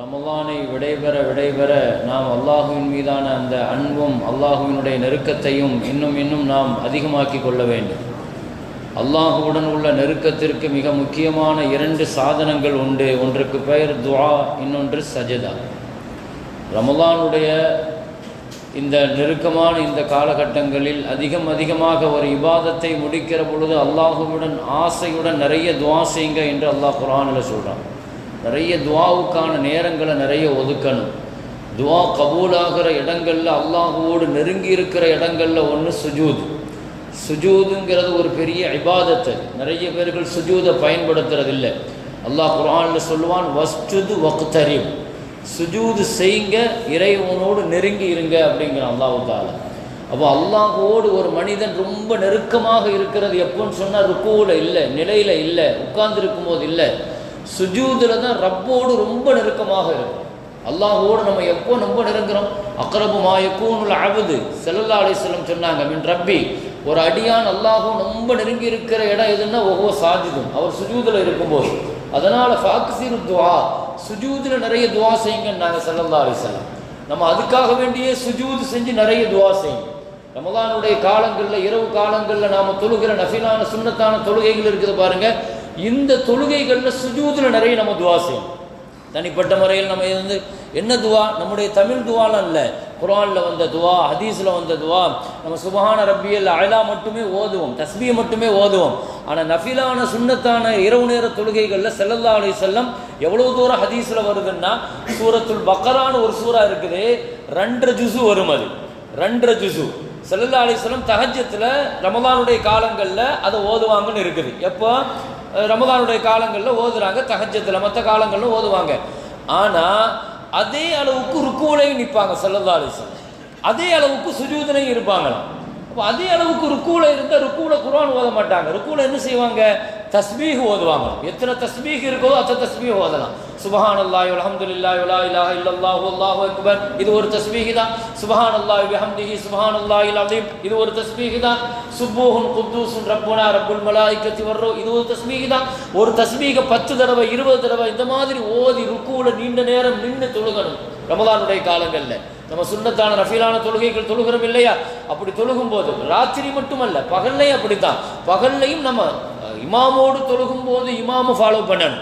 ரமலானை விடைபெற விடைபெற நாம் அல்லாஹுவின் மீதான அந்த அன்பும் அல்லாஹுவினுடைய நெருக்கத்தையும் இன்னும் இன்னும் நாம் அதிகமாக்கி கொள்ள வேண்டும். அல்லாஹுவுடன் உள்ள நெருக்கத்திற்கு மிக முக்கியமான இரண்டு சாதனங்கள் உண்டு. ஒன்றுக்கு பெயர் துவா இன்னொன்று சஜதா. ரமலானுடைய இந்த நெருக்கமான இந்த காலகட்டங்களில் அதிகம் அதிகமாக ஒரு இபாதத்தை முடிக்கிற பொழுது அல்லாஹுவுடன் ஆசையுடன் நிறைய துவா செய்யுங்க என்று அல்லாஹ் குரானில் சொல்கிறான் நிறைய துவாவுக்கான நேரங்களை நிறைய ஒதுக்கணும். துவா கபூலாகிற இடங்களில் அல்லாஹுவோடு நெருங்கி இருக்கிற இடங்களில் ஒன்று சுஜூத். சுஜூதுங்கிறது ஒரு பெரிய இபாதத்து. நிறைய பேர்கள் சுஜூதை பயன்படுத்துறதில்லை. அல்லாஹ் குரானில் சொல்லுவான் வஸ்துது வக்தரிம் சுஜூது செய்யுங்க இறைவனோடு நெருங்கி இருங்க அப்படிங்கிற அல்லாஹு தாலா அப்போ அல்லாஹோடு ஒரு மனிதன் ரொம்ப நெருக்கமாக இருக்கிறது எப்போன்னு சொன்னால் ருக்குவில் இல்லை நிலையில் இல்லை உட்கார்ந்துருக்கும் போது இல்லை. சுஜூதில் தான் ரப்போடு ரொம்ப நெருக்கமாக இருக்கும் அல்லாஹோடு நம்ம எப்போ ரொம்ப நெருங்குறோம்? அக்ரபு மாயக்கூனுல் அபுது. செல்லல்லா அலிஸ்லம் சொன்னாங்க மின் ரப்பி. ஒரு அடியான் அல்லாஹும் ரொம்ப நெருங்கி இருக்கிற இடம் எதுன்னா ஒவ்வொரு சாஜிதும் அவர் சுஜூதில் இருக்கும்போது. அதனால் ஃபாக்சிரு துவா சுஜூதில் நிறைய துவா செய்யுங்கன்னு நாங்கள் செல்லல்லா அலிஸ்லாம் நம்ம அதுக்காக வேண்டியே சுஜூது செஞ்சு நிறைய துவா செய்யும் ரமதானுடைய காலங்களில் இரவு காலங்களில் நாம் தொழுகிற நஃபிலான சுண்ணத்தான தொழுகைகள் இருக்குது பாருங்கள் இந்த தொழுகைகளில் சுஜூதில் நிறைய நம்ம துவா செய்யணும். தனிப்பட்ட முறையில் நம்ம வந்து என்ன துவா? நம்முடைய தமிழ் துவாலாம் இல்லை குரானில் வந்த துவா ஹதீஸில் வந்த துவா நம்ம சுபஹான ரப்பியல் அயலா மட்டுமே ஓதுவோம் தஸ்பியை மட்டுமே ஓதுவோம். ஆனால் நஃபிலான சுண்ணத்தான இரவு நேர தொழுகைகளில் செல்லல்லா அலி செல்லம் எவ்வளோ தூரம் ஹதீஸில் வருதுன்னா சூரத்துல் பக்கரான்னு ஒரு சூறா இருக்குது ரெண்டரை ஜுசு வரும் அது. ரெண்டரை ஜுசு செல்லல்லா அலிஸ்லம் தஹஜத்தில் ரமதானுடைய காலங்களில் அதை ஓதுவாங்கன்னு இருக்குது. எப்போ? ரமதானுடைய காலங்களில் ஓதுறாங்க தகஜத்தில் மற்ற காலங்களில் ஓதுவாங்க. ஆனால் அதே அளவுக்கு ருக்குவிலையும் நிற்பாங்க செல்லல்லா அதே அளவுக்கு சுஜூதனையும் இருப்பாங்களாம். அப்போ அதே அளவுக்கு ருக்குவில் இருந்தால் ருக்குவில் குரான் ஓத மாட்டாங்க. ருக்குவில் என்ன செய்வாங்க? தஸ்மீஹ் ஓதுவாங்க எத்தனை தஸ்மீஹ் இருக்கோ அத்தனை தஸ்மீஹ் ஓதலாம் சுபஹான் அல்லாஹ் அல்ஹம்துலில்லாஹி வலா இலாஹ இல்லல்லாஹு அல்லாஹு அக்பர் இது ஒரு தஸ்பீக் தான் சுபஹான் அல்லாஹ் விஹம்திஹி சுபஹான் அல்லாஹ் அலீம் இது ஒரு தஸ்பீக் தான் சுப்பூஹுன் குத்தூசுன் ரப்புனா ரப்புல் மலாய்க்கத்தி வர்றோம் இது ஒரு தஸ்பீக் தான் ஒரு தஸ்பீக பத்து தடவை இருபது தடவை இந்த மாதிரி ஓதி ருக்குவில் நீண்ட நேரம் நின்று தொழுகணும் ரமதானுடைய காலங்களில் நம்ம சுண்ணத்தான ரஃபீலான தொழுகைகள் தொழுகிறோம் இல்லையா அப்படி தொழுகும் போது ராத்திரி மட்டுமல்ல பகல்லையும் அப்படித்தான் பகல்லையும் நம்ம இமாமோடு தொழுகும் போது இமாமு ஃபாலோ பண்ணணும்.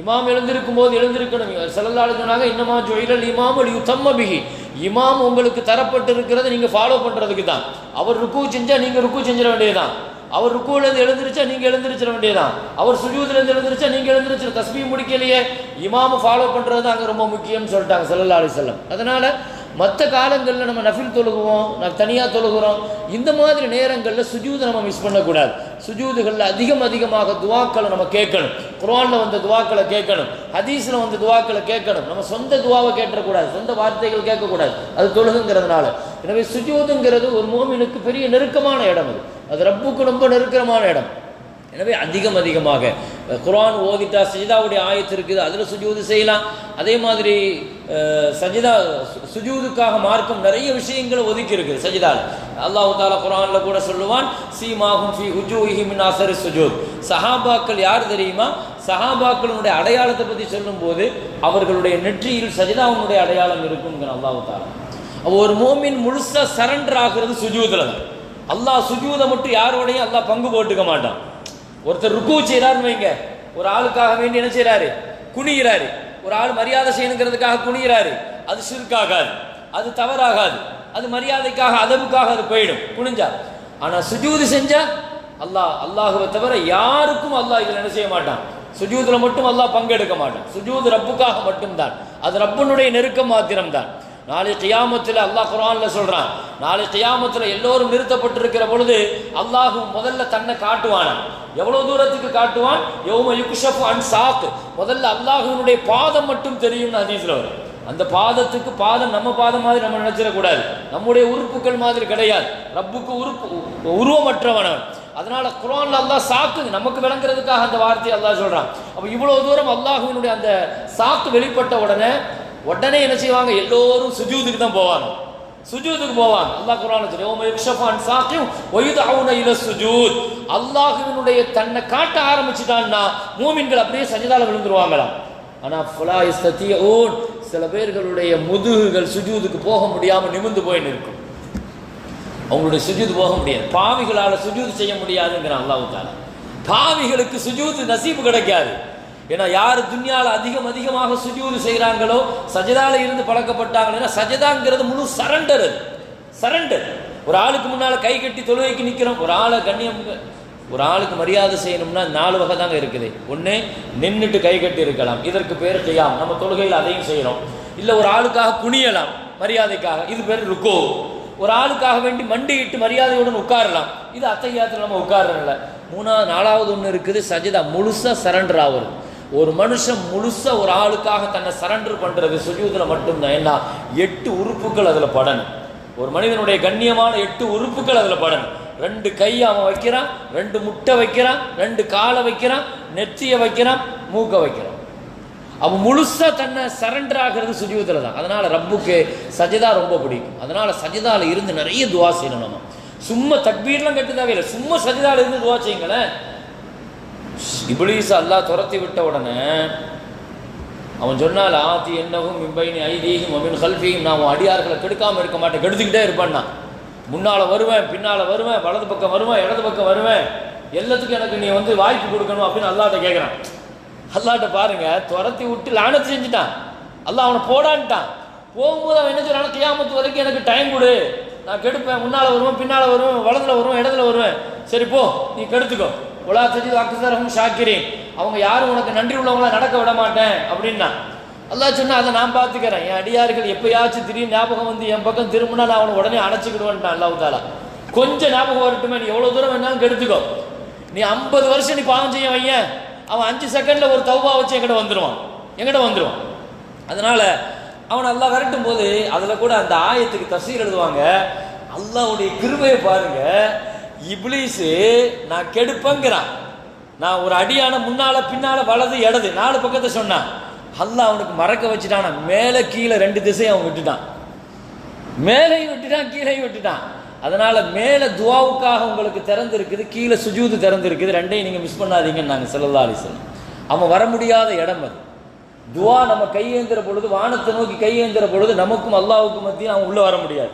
இமாம் எழுந்திருக்கும் போது எழுந்திருக்கணும் செல்லல்லாடு சொன்னாங்க இன்னமா ஜொயிலல் இமாம் யுத்தம்ம பிகி இமாம் உங்களுக்கு தரப்பட்டு இருக்கிறத நீங்கள் ஃபாலோ பண்ணுறதுக்கு தான். அவர் ருக்கு செஞ்சால் நீங்கள் ருக்கு செஞ்சிட வேண்டியதான் அவர் ருக்குலேருந்து எழுந்திருச்சா நீங்கள் எழுந்திருச்சிட வேண்டியதான் அவர் சுஜூதுலேருந்து எழுந்திருச்சா நீங்கள் எழுந்திருச்சிட தஸ்மி முடிக்கலையே. இமாமை ஃபாலோ பண்ணுறது தான் அங்கே ரொம்ப முக்கியம்னு சொல்லிட்டாங்க சல்லல்லா அலி செல்லம் அதனால் மற்ற காலங்களில் நம்ம நஃபில் தொழுகுவோம் நான் தனியாக தொழுகிறோம். இந்த மாதிரி நேரங்களில் சுஜூதை நம்ம மிஸ் பண்ணக்கூடாது. சுஜூதுகளில் அதிகம் அதிகமாக துவாக்களை நம்ம கேட்கணும். குரானில் வந்த துவாக்களை கேட்கணும். ஹதீஸில் வந்த துவாக்களை கேட்கணும். நம்ம சொந்த துவாவை கேட்டக்கூடாது சொந்த வார்த்தைகள் கேட்கக்கூடாது. அது தொழுகுங்கிறதுனால. எனவே சுஜூதுங்கிறது ஒரு மோமினுக்கு பெரிய நெருக்கமான இடம் அது. அது ரப்புக்கு ரொம்ப நெருக்கமான இடம். எனவே அதிகம் அதிகமாக. குரான் ஓதிட்டா சஜிதாவுடைய ஆயத்து இருக்குது. அதில் சுஜூது செய்யலாம். அதே மாதிரி சஜிதா சுஜூதுக்காக மார்க்கம் நிறைய விஷயங்களை ஒதுக்கி இருக்குது சஜிதால். அல்லாஹு தாலா குரானில் கூட சொல்லுவான் சீமாகும் ஃபி ஹுஜூஹி மின் சுஜூத். சஹாபாக்கள் யார் தெரியுமா? சஹாபாக்களுடைய அடையாளத்தை பற்றி சொல்லும்போது அவர்களுடைய நெற்றியில் சஜிதாவுடைய அடையாளம் இருக்குங்கிற அல்லாஹு தாலா ஒரு மோமின் முழுசாக சரண்டர் ஆகிறது சுஜூதில் தான். அல்லாஹ் சுஜூதை மட்டும் யாரோடையும் அல்லாஹ் பங்கு போட்டுக்க மாட்டான். ஒருத்தர் ருக்கு செய்கிறாருன்னு வைங்க. ஒரு ஆளுக்காக வேண்டி என்ன செய்கிறாரு குனிகிறாரு ஒரு ஆள் மரியாதை செய்யணுங்கிறதுக்காக குனிகிறாரு அது சிறுக்காகாது. அது தவறாகாது. அது மரியாதைக்காக அதவுக்காக அது போயிடும். குனிஞ்சா ஆனால் சுஜூது செஞ்சா அல்லாஹ் அல்லாஹுவை தவிர யாருக்கும் அல்லாஹ் இதில் என்ன செய்ய மாட்டான்? சுஜூதில் மட்டும் அல்லாஹ் பங்கெடுக்க மாட்டான். சுஜூது ரப்புக்காக மட்டும்தான். அது ரப்பனுடைய நெருக்கம் மாத்திரம்தான். நாளை கியாமத்தில் அல்லாஹ் குரான்ல சொல்றான். நாளை கியாமத்தில் எல்லோரும் நிறுத்தப்பட்டிருக்கிற பொழுது அல்லாஹு முதல்ல தன்னை காட்டுவான். எவ்வளவு தூரத்துக்கு காட்டுவான்? யௌம யுக்ஷப் அன் சாக். முதல்ல அல்லாஹுனுடைய பாதம் மட்டும் தெரியும்னு ஹதீஸ்ல வரும். அந்த பாதத்துக்கு பாதம் நம்ம பாதம் மாதிரி நம்ம நினைச்சிடக்கூடாது. நம்முடைய உறுப்புகள் மாதிரி கிடையாது. ரப்புக்கு உறுப்பு உருவமற்றவனவன் அதனால குரான்ல அல்லாஹ் சாக்கு நமக்கு விளங்குறதுக்காக அந்த வார்த்தையை அல்லாஹ் சொல்றான். அப்போ இவ்வளவு தூரம் அல்லாஹுவினுடைய அந்த சாக்கு வெளிப்பட்ட உடனே உடனே என்ன செய்வாங்க? எல்லோரும் சுஜூதுக்கு தான் போவாங்க. சுஜூதுக்கு போவாங்க. அல்லாஹ் குரான் சொல்லி ஓம யுக்ஷஃபான் சாக்கியும் ஒயுதாவுன இல சுஜூத். அல்லாஹுவினுடைய தன்னை காட்ட ஆரம்பிச்சிட்டான்னா மூமின்கள் அப்படியே சஜிதால விழுந்துருவாங்களாம். ஆனா இஸ்தத்திய ஊன் சில பேர்களுடைய முதுகுகள் சுஜூதுக்கு போக முடியாமல் நிமிர்ந்து போயின்னு இருக்கும் அவங்களுடைய சுஜூது போக முடியாது. பாவிகளால் சுஜூது செய்ய முடியாதுங்கிறான் அல்லாஹு தாலா பாவிகளுக்கு சுஜூது நசீபு கிடைக்காது. ஏன்னா யார் துன்யாவில் அதிகம் அதிகமாக சுஜூது செய்கிறாங்களோ சஜதாவில் இருந்து பழக்கப்பட்டாங்கன்னா சஜதாங்கிறது முழு சரண்டர் அது. சரண்டர் ஒரு ஆளுக்கு முன்னால் கை கட்டி தொழுகைக்கு நிற்கிறோம் ஒரு ஆளை கண்ணியம் ஒரு ஆளுக்கு மரியாதை செய்யணும்னா நாலு வகை தாங்க இருக்குது. ஒன்று நின்றுட்டு கை கட்டி இருக்கலாம். இதற்கு பேர் கியாம். நம்ம தொழுகையில் அதையும் செய்கிறோம் இல்லை ஒரு ஆளுக்காக குனியலாம் மரியாதைக்காக. இது பேர் ருக்கோ. ஒரு ஆளுக்காக வேண்டி மண்டியிட்டு மரியாதையுடன் உட்காரலாம். இது அத்தையாத்தில் நம்ம உட்காரல மூணாவது நாலாவது ஒன்று இருக்குது சஜிதா முழுசாக சரண்டர் ஆகுறது. ஒரு மனுஷன் முழுசா ஒரு ஆளுக்காக தன்னை சரண்டர் பண்ணுறது சுஜூதில் மட்டும்தான். ஏன்னா எட்டு உறுப்புகள் அதில் படணும். ஒரு மனிதனுடைய கண்ணியமான எட்டு உறுப்புகள் அதில் படணும். ரெண்டு கையை அவன் வைக்கிறான் ரெண்டு முட்டை வைக்கிறான் ரெண்டு காலை வைக்கிறான் நெற்றியை வைக்கிறான் மூக்கை வைக்கிறான். அவன் முழுசாக தன்னை சரண்டர் ஆகிறது சுஜூதில் தான். அதனால் ரப்புக்கு சஜிதா ரொம்ப பிடிக்கும். அதனால் சஜிதாவில் இருந்து நிறைய துவா செய்யணும் நம்ம. சும்மா தக்பீர்லாம் கட்டுதாவே தேவையில்லை. சும்மா சஜிதாவில் இருந்து துவா செய்யுங்களேன். இபிலீஸ் அல்லாஹ் துரத்தி விட்ட உடனே அவன் சொன்னால் ஆத்தி என்னவும் மிம்பைனி ஐதீகம் அமின் கல்ஃபியும் நான் உன் அடியார்களை கெடுக்காமல் இருக்க மாட்டேன் கெடுத்துக்கிட்டே இருப்பான்னா. முன்னால் வருவேன் பின்னால் வருவேன் வலது பக்கம் வருவேன் இடது பக்கம் வருவேன். எல்லாத்துக்கும் எனக்கு நீ வந்து வாய்ப்பு கொடுக்கணும் அப்படின்னு அல்லாட்ட கேட்குறான் அல்லாட்ட பாருங்க துரத்தி விட்டு லானத்து செஞ்சுட்டான். அல்லாஹ் அவனை போடான்ட்டான். போகும்போது அவன் என்ன சொல்றான் கியாமத்து வரைக்கும் எனக்கு டைம் கொடு. நான் கெடுப்பேன். முன்னால் வருவேன் பின்னால் வருவேன் வலதில் வருவேன் இடத்துல வருவேன். சரி போ. நீ கெடுத்துக்கோ. உலா சஜித் அக்சரஹும் ஷாக்கிரீன். அவங்க யாரும் உனக்கு நன்றி உள்ளவங்கள நடக்க விட மாட்டேன் அப்படின்னா. அல்லா சொன்னா அதை நான் பார்த்துக்கிறேன். என் அடியார்கள் எப்பயாச்சும் திடீர்னு ஞாபகம் வந்து என் பக்கம் திரும்பினா நான் அவனை உடனே அணைச்சிக்கிடுவேன்ட்டான் அல்லாஹ் தாலா. கொஞ்சம் ஞாபகம் வரட்டுமே நீ எவ்வளோ தூரம் வேணாலும் கெடுத்துக்கோ. நீ ஐம்பது வருஷம் நீ பாவம் செய்ய வையன். அவன் அஞ்சு செகண்டில் ஒரு தௌபா வச்சு எங்கிட்ட வந்துடுவான் எங்கிட்ட வந்துடுவான் அதனால் அவன் நல்லா விரட்டும் போது அதில் கூட அந்த ஆயத்துக்கு தசீர் எழுதுவாங்க. அல்லாவுடைய கிருபையை பாருங்கள் இப்ளீஸு நான் கெடுப்பேங்கிறான். நான் ஒரு அடியான முன்னால் பின்னால் வலது இடது நாலு பக்கத்தை சொன்னான். அல்லா அவனுக்கு மறக்க வச்சுட்டான். மேலே கீழே ரெண்டு திசையும் அவன் விட்டுட்டான். மேலையும் விட்டுட்டான் கீழையும் விட்டுட்டான். அதனால் மேலே துவாவுக்காக உங்களுக்கு திறந்து இருக்குது கீழே சுஜூது திறந்துருக்குது. ரெண்டையும் நீங்கள் மிஸ் பண்ணாதீங்கன்னு நாங்கள் செல்லல்லா அலிசல்லம் அவன் வர முடியாத இடம் அது. துவா நம்ம கையேந்திர பொழுது வானத்தை நோக்கி கையேந்திர பொழுது நமக்கும் அல்லாவுக்கும் மத்தியும் அவன் உள்ளே வர முடியாது.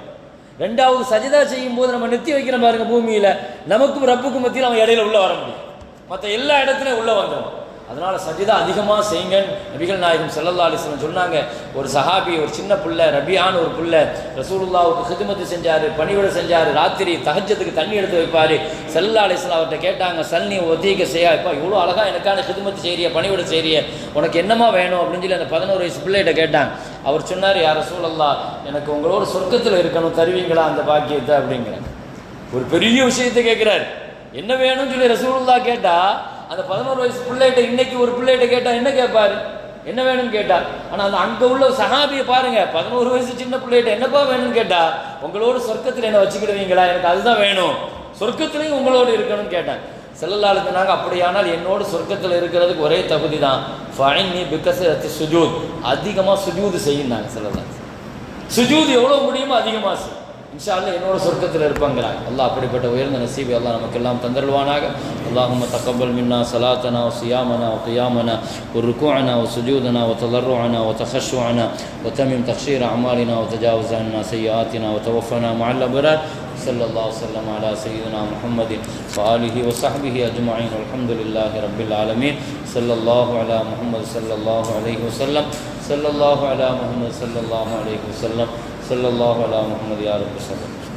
ரெண்டாவது சஜிதா செய்யும் போது நம்ம நெத்தி வைக்கிற பாருங்க பூமியில நமக்கும் ரப்புக்கும் மத்தியில் அவன் இடையில உள்ள வர முடியும். மற்ற எல்லா இடத்துலையும் உள்ள வந்துடும் அதனால சஜிதா அதிகமாக செய்யுங்க நபிகள் நாயகம் செல்லல்லா அலைஹி சொன்னாங்க. ஒரு சஹாபி ஒரு சின்ன புள்ள ரபியான்னு ஒரு புள்ள ரசூலுல்லாவுக்கு ஹிதுமத்து செஞ்சாரு பணிவிட செஞ்சாரு ராத்திரி தகஜத்துக்கு தண்ணி எடுத்து வைப்பாரு. ஸல்லல்லாஹு அலைஹி அவர்கிட்ட கேட்டாங்க சல்னி ஒத்திக செய்யா இப்போ இவ்வளோ அழகாக எனக்கான ஹிதுமத்து செய்றிய பணிவிட செய்றிய. உனக்கு என்னமா வேணும்? அப்படின்னு சொல்லி அந்த பதினோரு வயசு பிள்ளைகிட்ட கேட்டாங்க. அவர் சொன்னார் யார சூழல்லா எனக்கு உங்களோட சொர்க்கத்தில் இருக்கணும் தருவீங்களா அந்த பாக்கியத்தை? அப்படிங்கிறார். ஒரு பெரிய விஷயத்தை கேட்குறாரு. என்ன வேணும்னு சொல்லி ரசூலுல்லா கேட்டால் அந்த பதினோரு வயசு பிள்ளைகிட்ட இன்னைக்கு ஒரு பிள்ளைகிட்ட கேட்டால் என்ன கேட்பாரு? என்ன வேணும்னு கேட்டார் ஆனால் அந்த அங்கே உள்ள சஹாபியை பாருங்க பதினோரு வயசு சின்ன பிள்ளைகிட்ட என்னப்பா வேணும்னு கேட்டா உங்களோட சொர்க்கத்தில் என்ன வச்சுக்கிடுவீங்களா? எனக்கு அதுதான் வேணும். சொர்க்கத்திலையும் உங்களோடு இருக்கணும்னு கேட்டாங்க செல்லல்லாளுக்கு நாங்கள் அப்படியானால் என்னோடு சொர்க்கத்தில் இருக்கிறதுக்கு ஒரே தகுதி தான் ஃபைன் நீ பிக்கஸ் சுஜூத். அதிகமாக சுஜூது செய்யுனாங்க செல்லல்லா சுஜூத் எவ்வளோ முடியுமோ அதிகமாக செய்யும். இன்ஷா அல்லாஹ் என்னோட சொர்க்கத்தில் இருப்பாங்கிறாங்க அல்லாஹ் அப்படிப்பட்ட உயர்ந்த நசீபை அல்லாஹ் நமக்கு எல்லாம் தந்தருள்வானாக அல்லாஹும்ம தக்கபல் மின்னா சலாத்தனா وصيامنا وقيامنا وركوعنا وسجودنا وتضرعنا وتخشعنا وتمم تخشير أعمالنا وتجاوز عنا سيئاتنا وتوفنا مع الأبرار صلى الله وسلم على سيدنا محمد وآله وصحبه أجمعين والحمد لله رب العالمين صلى الله على محمد صلى الله عليه وسلم صلى الله على محمد صلى الله عليه وسلم. صلى الله على محمد يا رب وسلم